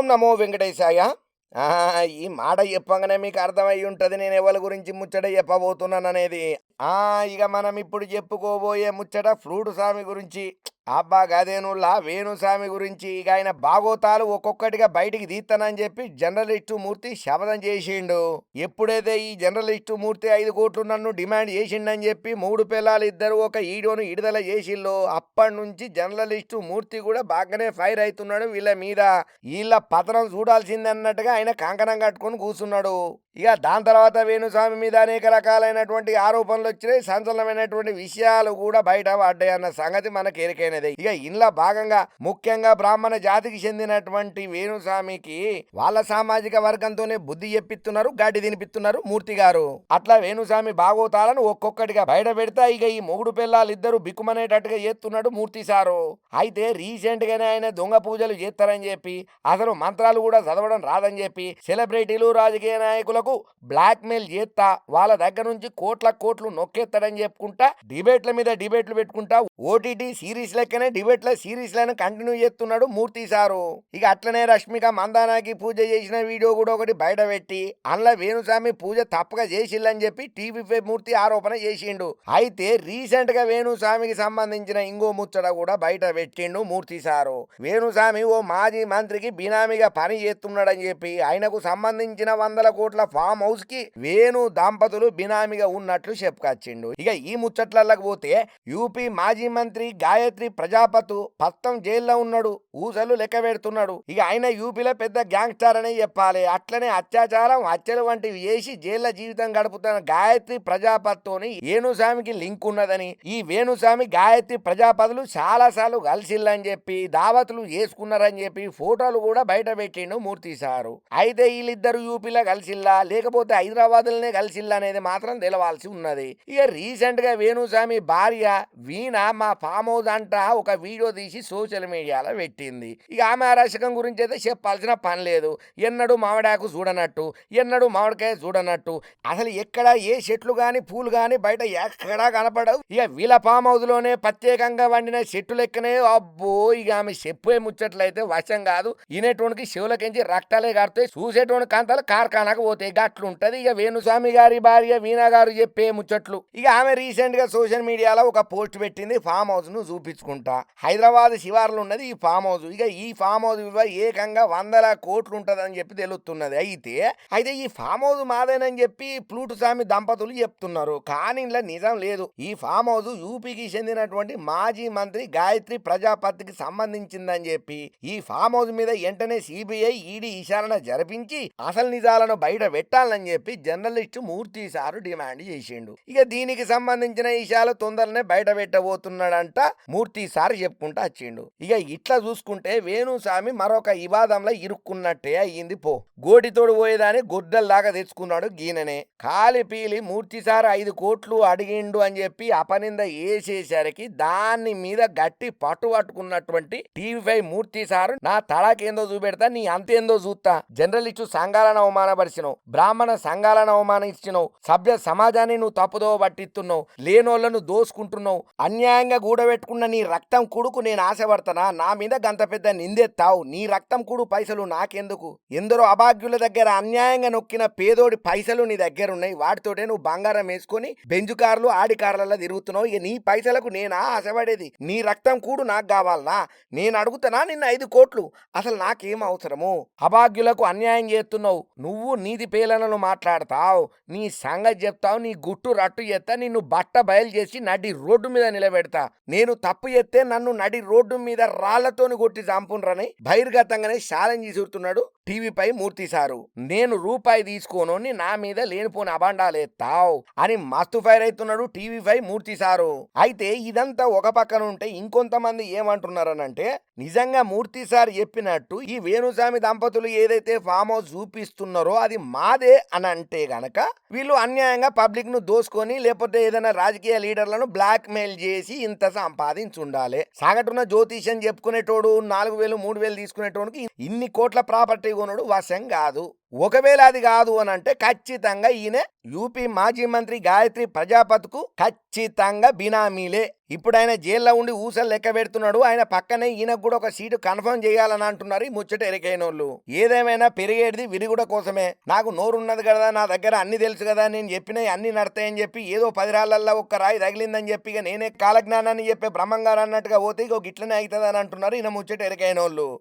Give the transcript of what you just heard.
ఓం నమో వెంకటేశాయ. ఈ మాట చెప్పగానే మీకు అర్థమై ఉంటది. నేను ఎవరి గురించి ముచ్చట చెప్పబోతున్నాను అనేది ఇక మనం ఇప్పుడు చెప్పుకోబోయే ముచ్చట ఫ్రూట్ స్వామి గురించి అబ్బా గదేనుల్లా వేణుస్వామి గురించి ఇక ఆయన భాగోతాలు ఒక్కొక్కటిగా బయటికి తీస్తానని చెప్పి జర్నలిస్టు మూర్తి శపథం చేసిండు. ఎప్పుడైతే ఈ జర్నలిస్టు మూర్తి ఐదు కోట్లు నన్ను డిమాండ్ చేసిండని చెప్పి మూడు పిల్లలు ఇద్దరు ఒక ఈడోను విడుదల చేసిల్లో అప్పటి నుంచి జర్నలిస్టు మూర్తి కూడా బాగానే ఫైర్ అవుతున్నాడు వీళ్ళ మీద. వీళ్ళ పతనం చూడాల్సింది అన్నట్టుగా ఆయన కంకణం కట్టుకొని కూర్చున్నాడు ఇక దాని తర్వాత వేణుస్వామి మీద అనేక రకాలైనటువంటి ఆరోపణలు వచ్చినాయి సంచలనమైనటువంటి విషయాలు కూడా బయట పడ్డాయి అన్న సంగతి మనకు ఎరికైనది. ఇక ఇందులో భాగంగా ముఖ్యంగా బ్రాహ్మణ జాతికి చెందినటువంటి వేణుస్వామికి వాళ్ళ సామాజిక వర్గంతోనే బుద్ధి చెప్పిస్తున్నారు గాడి తినిపిస్తున్నారు మూర్తి గారు. అట్లా వేణుస్వామి బాగోతాలను ఒక్కొక్కటిగా బయట పెడతా ఇక ఈ మొగుడు పిల్లలు ఇద్దరు బిక్కుమనేటట్టుగా చేస్తున్నాడు మూర్తి సారు. అయితే రీసెంట్ గానే ఆయన దొంగ పూజలు చేస్తారని చెప్పి అసలు మంత్రాలు కూడా చదవడం రాదని చెప్పి సెలబ్రిటీలు రాజకీయ నాయకులకు బ్లాక్ మెయిల్ చేస్తా వాళ్ళ దగ్గర నుంచి కోట్ల కోట్లు నొక్కేస్తాడని చెప్పుకుంటా డిబేట్ల మీద డిబేట్లు పెట్టుకుంటా ఓటీటీ సిరీస్ లెక్కనే డిబేట్ల సిరీస్లను కంటిన్యూ చేస్తున్నాడు మూర్తి సారు. ఇక అట్లనే రష్మిక మందానాకి పూజ చేసిన వీడియో కూడా ఒకటి బయట పెట్టి అందులో వేణుస్వామి పూజ తప్పగా చేసిల్లని చెప్పి టీవీపై మూర్తి ఆరోపణ చేసిండు. అయితే రీసెంట్గా వేణుస్వామికి సంబంధించిన ఇంకో ముచ్చట కూడా బయట పెట్టిండు మూర్తి సారు. వేణుస్వామి ఓ మాజీ మంత్రికి బినామీగా పని చేస్తున్నాడని చెప్పి ఆయనకు సంబంధించిన వందల కోట్ల ఫామ్ హౌస్కి వేణు దంపతులు బినామీగా ఉన్నట్లు చెప్పుకొచ్చిండు ఇక ఈ ముచ్చట్లకి పోతే యూపీ మాజీ మంత్రి గాయత్రి ప్రజాపతు పత్తం జైల్లో ఉన్నాడు ఊసలు లెక్క పెడుతున్నాడు. ఇక ఆయన యూపీలో పెద్ద గ్యాంగ్స్టర్ అనే చెప్పాలి. అట్లనే అత్యాచారం హత్యలు వంటివి చేసి జైల్లో జీవితం గడుపుతున్న గాయత్రి ప్రజాపతితోని వేణుస్వామికి లింక్ ఉన్నదని ఈ వేణుస్వామి గాయత్రి ప్రజాపతులు చాలా సార్లు కలిసిల్లని చెప్పి దావతులు చేసుకున్నారని చెప్పి ఫోటోలు కూడా బయట పెట్టిండు మూర్తి సారు. అయితే వీళ్ళిద్దరు యూపీలో కలిసిల్లా లేకపోతే హైదరాబాద్లోనే కలిసిల్లా అనేది మాత్రం తెలవాల్సి ఉన్నది. ఇక రీసెంట్గా వేణుస్వామి భార్య వీణ మా ఫామ్ హౌస్ అంట ఒక వీడియో తీసి సోషల్ మీడియాలో పెట్టింది. ఇక ఆమె అరాచకం గురించి అయితే చెప్పాల్సిన పని లేదు. ఎన్నడూ మామిడాకు చూడనట్టు ఎన్నడూ మామిడికాయ చూడనట్టు. అసలు ఎక్కడ ఏ చెట్లు కానీ పూలు కానీ బయట ఎక్కడా కనపడవు. ఇక వీళ్ళ ఫామ్ హౌస్లోనే ప్రత్యేకంగా వండిన చెట్టు లెక్కనే అబ్బో! ఇక ఆమె చెప్పే ముచ్చట్లయితే వశం కాదు. ఇనేటోనికి శివులకించి రక్తాలే కడితే చూసేటోని కాంతాలు కార్ఖానాకు పోతాయి. గట్లుంటది. ఇక వేణుస్వామి గారి భార్య వీణా గారు చెప్పే ముచ్చట్లు ఇక ఆమె రీసెంట్గా సోషల్ మీడియాలో ఒక పోస్ట్ పెట్టింది ఫామ్ హౌస్ను చూపించుకుంటా. హైదరాబాద్ శివార్లు ఉన్నది ఈ ఫామ్ హౌస్. ఇక ఈ ఫామ్ హౌస్ విలువ ఏకంగా వందల కోట్లు ఉంటదని చెప్పి తెలుస్తున్నది అయితే అయితే ఈ ఫామ్ హౌస్ మాదేనని చెప్పి ప్లూటు స్వామి దంపతులు చెప్తున్నారు. కానీ ఇలా నిజం లేదు. ఈ ఫామ్ హౌస్ యూపీకి చెందినటువంటి మాజీ మంత్రి గాయత్రి ప్రజాపతికి సంబంధించిందని చెప్పి ఈ ఫామ్ హౌస్ మీద వెంటనే సిబిఐ ఈడీ విచారణ జరిపించి అసలు నిజాలను బయట పెట్టాలని చెప్పి జర్నలిస్ట్ మూర్తి సారు డిమాండ్ చేసిండు. ఇక దీనికి సంబంధించిన విషయాలు తొందరనే బయట పెట్టబోతున్నాడంట మూర్తి సార్ చెప్పుకుంటా వచ్చిండు. ఇక ఇట్లా చూసుకుంటే వేణుస్వామి మరొక వివాదంలో ఇరుక్కున్నట్టే అయ్యింది పో. గోటితోడు పోయేదాన్ని గొడ్డల్లాగా తెచ్చుకున్నాడు గీననే. కాలి పీలి మూర్తి సారు ఐదు కోట్లు అడిగిండు అని చెప్పి అపనింద వేసేసరికి దాని మీద గట్టి పట్టు పట్టుకున్నటువంటి టీవీ ఫైవ్ మూర్తి సారు నా తలాకేందో చూపెడతా నీ అంతేందో చూస్తా జర్నలిస్టు సంఘాలను అవమానపరిచినవు. బ్రాహ్మణ సంఘాలను అవమానించినవు. సభ్య సమాజాన్ని నువ్వు తప్పుదో పట్టిస్తున్నావు లేనోళ్ళను దోసుకుంటున్నావు? అన్యాయంగా గూడబెట్టుకున్న నీ రక్తం కుడుకు నేను ఆశపడతానా? నా మీద గంత పెద్ద నిందెత్తావు? నీ రక్తం కుడు పైసలు నాకెందుకు? ఎందరో అభాగ్యుల దగ్గర అన్యాయంగా నొక్కిన పేదోడి పైసలు నీ దగ్గర ఉన్నాయి వాటితోటే నువ్వు బంగారం వేసుకొని బెంజు కార్లు ఆడి కార్లలో తిరుగుతున్నావు. ఇక నీ పైసలకు నేనా ఆశపడేది? నీ రక్తం కూడు నాకు కావాలనా? నేను అడుగుతానా నిన్న ఐదు కోట్లు? అసలు నాకేం అవసరము? అభాగ్యులకు అన్యాయం చేస్తున్నావు. నువ్వు నీతి పేలనలు మాట్లాడతావు. నీ సంగతి చెప్తావు. నీ గుట్టు పట్టు చేస్తా నిన్ను బట్ట బయలు చేసి నడి రోడ్డు మీద నిలబెడతా. నేను తప్పు ఎత్తే నన్ను నడి రోడ్డు మీద రాళ్ళతోని కొట్టి చంపునరని బహిర్గతంగానే ఛాలెంజ్ విసురుతున్నాడు టీవీపై మూర్తి సారు నేను రూపాయి తీసుకోనోని నా మీద లేనిపోని అబాండాలేస్తావు అని మస్తు ఫైర్ అవుతున్నాడు టీవీ ఫైవ్ మూర్తి సారు అయితే ఇదంతా ఒక పక్కన ఉంటే ఇంకొంతమంది ఏమంటున్నారనంటే నిజంగా మూర్తి సార్ చెప్పినట్టు ఈ వేణుస్వామి దంపతులు ఏదైతే ఫామ్ హౌస్ చూపిస్తున్నారో అది మాదే అని అంటే గనక వీళ్ళు అన్యాయంగా పబ్లిక్ను దోసుకొని లేకపోతే ఏదైనా రాజకీయ లీడర్లను బ్లాక్ మెయిల్ చేసి ఇంత సంపాదించుండాలి. సగటున జ్యోతిష్యం చెప్పుకునేటోడు నాలుగు వేలు మూడు వేలు తీసుకునేటోడికి ఇన్ని కోట్ల ప్రాపర్టీ పాల్గొనుడు వశం కాదు ఒకవేళ అది కాదు అని అంటే ఖచ్చితంగా ఈయన యూపీ మాజీ మంత్రి గాయత్రి ప్రజాపతికు ఖచ్చితంగా బినామీలే. ఇప్పుడు ఆయన జైల్లో ఉండి ఊసలు లెక్క పెడుతున్నాడు. ఆయన పక్కనే ఈయనకు కూడా ఒక సీటు కన్ఫర్మ్ చేయాలని అంటున్నారు ఈ ముచ్చట ఎరికైన వాళ్ళు ఏదేమైనా పెరిగేది విరుగుడ కోసమే. నాకు నోరున్నది కదా నా దగ్గర అన్ని తెలుసు కదా నేను చెప్పినవి అన్ని నడతాయని చెప్పి ఏదో పది రాళ్ళల్లో ఒక్క రాయి తగిలిందని చెప్పి ఇక నేనే కాలజ్ఞానాన్ని చెప్పే బ్రహ్మంగారు అన్నట్టుగా పోతే ఇక గిట్లనే అవుతుంది అని అంటున్నారు ఈయన ముచ్చట ఎరికైన వాళ్ళు